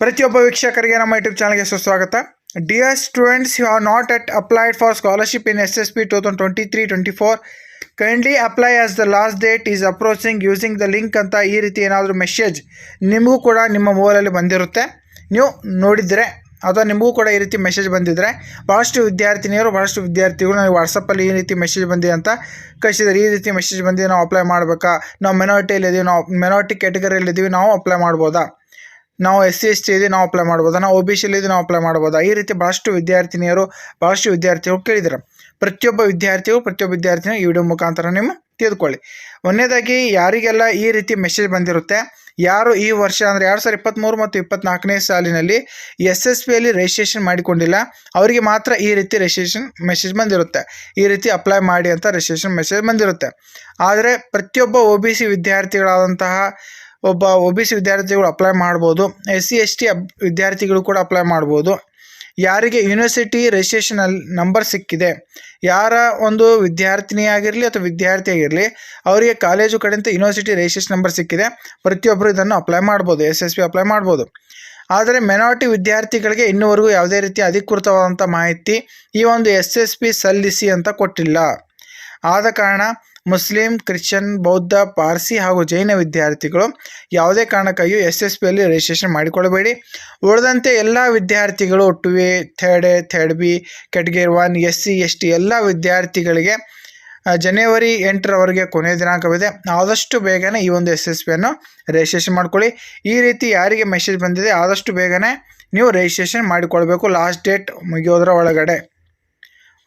ಪ್ರತಿಯೊಬ್ಬ ವೀಕ್ಷಕರಿಗೆ ನಮ್ಮ ಯೂಟ್ಯೂಬ್ ಚಾನಲ್ಗೆ ಸುಸ್ವಾಗತ. Dear students you are not yet applied for scholarship in S S P two thousand twenty three twenty four kindly apply as the last date is approaching using the link ಅಂತ ಈ ರೀತಿ ಏನಾದರೂ message ನಿಮಗೂ ಕೂಡ ನಿಮ್ಮ ಮೊಬೈಲಲ್ಲಿ ಬಂದಿರುತ್ತೆ. ನೀವು ನೋಡಿದರೆ ಅಥವಾ ನಿಮಗೂ ಕೂಡ ಈ ರೀತಿ ಮೆಸೇಜ್ ಬಂದಿದ್ದರೆ ಭಾಳಷ್ಟು ವಿದ್ಯಾರ್ಥಿನಿಯರು ಭಾಳಷ್ಟು ವಿದ್ಯಾರ್ಥಿಗಳು ನನಗೆ ವಾಟ್ಸಪ್ಪಲ್ಲಿ ಈ ರೀತಿ ಮೆಸೇಜ್ ಬಂದಿದೆ ಅಂತ ಕಳಿಸಿದ್ದಾರೆ ಈ ರೀತಿ ಮೆಸೇಜ್ ಬಂದಿದೆ ನಾವು ಅಪ್ಲೈ ಮಾಡಬೇಕಾ? ನಾವು ಮೆನಾರಿಟಿಯಲ್ಲಿ ಇದೀವಿ, ನಾವು ಮೆನಾರಿಟಿ ಕ್ಯಾಟಗರಿಯಲ್ಲಿ ಇದ್ದೀವಿ ನಾವು ಅಪ್ಲೈ ಮಾಡ್ಬೋದಾ? ನಾವು ಎಸ್ ಸಿ ಎಸ್ ಟಿ ಇದೆ ನಾವು ಅಪ್ಲೈ ಮಾಡ್ಬೋದಾ, ನಾವು ಒ ಬಿ ಸಿ ಇದೀವಿ ನಾವು ಅಪ್ಲೈ ಮಾಡ್ಬೋದಾ. ಈ ರೀತಿ ಭಾಳಷ್ಟು ವಿದ್ಯಾರ್ಥಿನಿಯರು ಭಾಳಷ್ಟು ವಿದ್ಯಾರ್ಥಿಗಳು ಕೇಳಿದ್ದಾರೆ ಪ್ರತಿಯೊಬ್ಬ ವಿದ್ಯಾರ್ಥಿಗಳು ಪ್ರತಿಯೊಬ್ಬ ವಿದ್ಯಾರ್ಥಿನೂ ಈ ವಿಡಿಯೋ ಮುಖಾಂತರ ನಿಮ್ಮ ತಿಳಿದುಕೊಳ್ಳಿ. ಒಂದನೇದಾಗಿ, ಯಾರಿಗೆಲ್ಲ ಈ ರೀತಿ ಮೆಸೇಜ್ ಬಂದಿರುತ್ತೆ ಯಾರು ಈ ವರ್ಷ ಅಂದರೆ ಎರಡು ಸಾವಿರದ ಇಪ್ಪತ್ತ್ಮೂರು ಮತ್ತು ಇಪ್ಪತ್ತ್ನಾಲ್ಕನೇ ಸಾಲಿನಲ್ಲಿ ಎಸ್ ಎಸ್ ಪಿಯಲ್ಲಿ ರಿಜಿಸ್ಟ್ರೇಷನ್ ಮಾಡಿಕೊಂಡಿಲ್ಲ. ಅವರಿಗೆ ಮಾತ್ರ ಈ ರೀತಿ ರಿಜಿಸ್ಟ್ರೇಷನ್ ಮೆಸೇಜ್ ಬಂದಿರುತ್ತೆ. ಈ ರೀತಿ ಅಪ್ಲೈ ಮಾಡಿ ಅಂತ ರಿಜಿಸ್ಟ್ರೇಷನ್ ಮೆಸೇಜ್ ಬಂದಿರುತ್ತೆ. ಆದರೆ ಪ್ರತಿಯೊಬ್ಬ ಒ ಬಿ ಸಿ ವಿದ್ಯಾರ್ಥಿಗಳಾದಂತಹ ಒಬ್ಬ ಒ ಬಿ ಸಿ ವಿದ್ಯಾರ್ಥಿಗಳು ಅಪ್ಲೈ ಮಾಡ್ಬೋದು. ಎಸ್ ಸಿ ಎಸ್ ಟಿ ವಿದ್ಯಾರ್ಥಿಗಳು ಕೂಡ ಅಪ್ಲೈ ಮಾಡ್ಬೋದು. ಯಾರಿಗೆ ಯೂನಿವರ್ಸಿಟಿ ರಿಜಿಸ್ಟ್ರೇಷನ್ ನಂಬರ್ ಸಿಕ್ಕಿದೆ, ಯಾರ ಒಂದು ವಿದ್ಯಾರ್ಥಿನಿಯಾಗಿರಲಿ ಅಥವಾ ವಿದ್ಯಾರ್ಥಿ ಆಗಿರಲಿ ಅವರಿಗೆ ಕಾಲೇಜು ಕಡೆಯಿಂದ ಯೂನಿವರ್ಸಿಟಿ ರಿಜಿಸ್ಟ್ರೇಷನ್ ನಂಬರ್ ಸಿಕ್ಕಿದೆ ಪ್ರತಿಯೊಬ್ಬರು ಇದನ್ನು ಅಪ್ಲೈ ಮಾಡ್ಬೋದು ಎಸ್ ಎಸ್ ಬಿ ಅಪ್ಲೈ ಮಾಡ್ಬೋದು. ಆದರೆ ಮೆನಾರಿಟಿ ವಿದ್ಯಾರ್ಥಿಗಳಿಗೆ ಇನ್ನೂವರೆಗೂ ಯಾವುದೇ ರೀತಿ ಅಧಿಕೃತವಾದಂಥ ಮಾಹಿತಿ ಈ ಒಂದು ಎಸ್ ಎಸ್ ಪಿ ಸಲ್ಲಿಸಿ ಅಂತ ಕೊಟ್ಟಿಲ್ಲ. ಆದ ಕಾರಣ ಮುಸ್ಲಿಂ, ಕ್ರಿಶ್ಚಿಯನ್, ಬೌದ್ಧ, ಪಾರ್ಸಿ ಹಾಗೂ ಜೈನ ವಿದ್ಯಾರ್ಥಿಗಳು ಯಾವುದೇ ಕಾರಣಕ್ಕಾಗಿಯೂ ಎಸ್ ಎಸ್ ಪಿಯಲ್ಲಿ ರಿಜಿಸ್ಟ್ರೇಷನ್ ಮಾಡಿಕೊಳ್ಳಬೇಡಿ. ಉಳಿದಂತೆ ಎಲ್ಲ ವಿದ್ಯಾರ್ಥಿಗಳು two A, third A, third B category one, S C, S T ಎಲ್ಲ ವಿದ್ಯಾರ್ಥಿಗಳಿಗೆ ಜನವರಿ ಎಂಟರವರೆಗೆ ಕೊನೆಯ ದಿನಾಂಕವಿದೆ. ಆದಷ್ಟು ಬೇಗನೆ ಈ ಒಂದು ಎಸ್ ಎಸ್ ಪಿಯನ್ನು ರಿಜಿಸ್ಟ್ರೇಷನ್ ಮಾಡಿಕೊಳ್ಳಿ. ಈ ರೀತಿ ಯಾರಿಗೆ ಮೆಸೇಜ್ ಬಂದಿದೆ ಆದಷ್ಟು ಬೇಗನೆ ನೀವು ರಿಜಿಸ್ಟ್ರೇಷನ್ ಮಾಡಿಕೊಳ್ಬೇಕು. ಲಾಸ್ಟ್ ಡೇಟ್ ಮುಗಿಯೋದರ ಒಳಗಡೆ.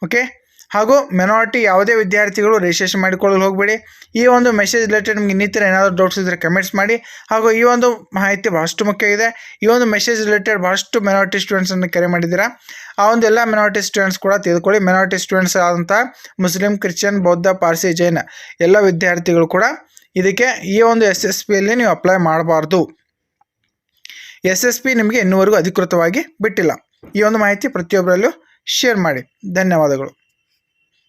ಓಕೆ ಹಾಗೂ ಮೆನಾರಿಟಿ ಯಾವುದೇ ವಿದ್ಯಾರ್ಥಿಗಳು ರಿಜಿಸ್ಟ್ರೇಷನ್ ಮಾಡಿಕೊಳ್ಳಲು ಹೋಗಬೇಡಿ. ಈ ಒಂದು ಮೆಸೇಜ್ ರಿಲೇಟೆಡ್ ನಿಮಗೆ ಇನ್ನಿತರ ಏನಾದರೂ ಡೌಟ್ಸ್ ಇದ್ದರೆ ಕಮೆಂಟ್ಸ್ ಮಾಡಿ. ಹಾಗೂ ಈ ಒಂದು ಮಾಹಿತಿ ಬಹಳಷ್ಟು ಮುಖ್ಯ ಇದೆ. ಈ ಒಂದು ಮೆಸೇಜ್ ರಿಲೇಟೆಡ್ ಬಹಳಷ್ಟು ಮೆನಾರಿಟಿ ಸ್ಟೂಡೆಂಟ್ಸನ್ನು ಕರೆ ಮಾಡಿದ್ದೀರಾ? ಆ ಒಂದು ಎಲ್ಲ ಮೆನಾರಿಟಿ ಸ್ಟೂಡೆಂಟ್ಸ್ ಕೂಡ ತೆಗೆದುಕೊಳ್ಳಿ ಮೆನಾರಿಟಿ ಸ್ಟೂಡೆಂಟ್ಸ್ ಆದಂಥ ಮುಸ್ಲಿಂ, ಕ್ರಿಶ್ಚಿಯನ್, ಬೌದ್ಧ, ಪಾರ್ಸಿ, ಜೈನ ಎಲ್ಲ ವಿದ್ಯಾರ್ಥಿಗಳು ಕೂಡ ಇದಕ್ಕೆ ಈ ಒಂದು ಎಸ್ ಎಸ್ ನೀವು ಅಪ್ಲೈ ಮಾಡಬಾರ್ದು. ಎಸ್ ಎಸ್ ಪಿ ನಿಮಗೆ ಇನ್ನೂವರೆಗೂ ಅಧಿಕೃತವಾಗಿ ಬಿಟ್ಟಿಲ್ಲ. ಈ ಒಂದು ಮಾಹಿತಿ ಪ್ರತಿಯೊಬ್ಬರಲ್ಲೂ ಶೇರ್ ಮಾಡಿ. ಧನ್ಯವಾದಗಳು.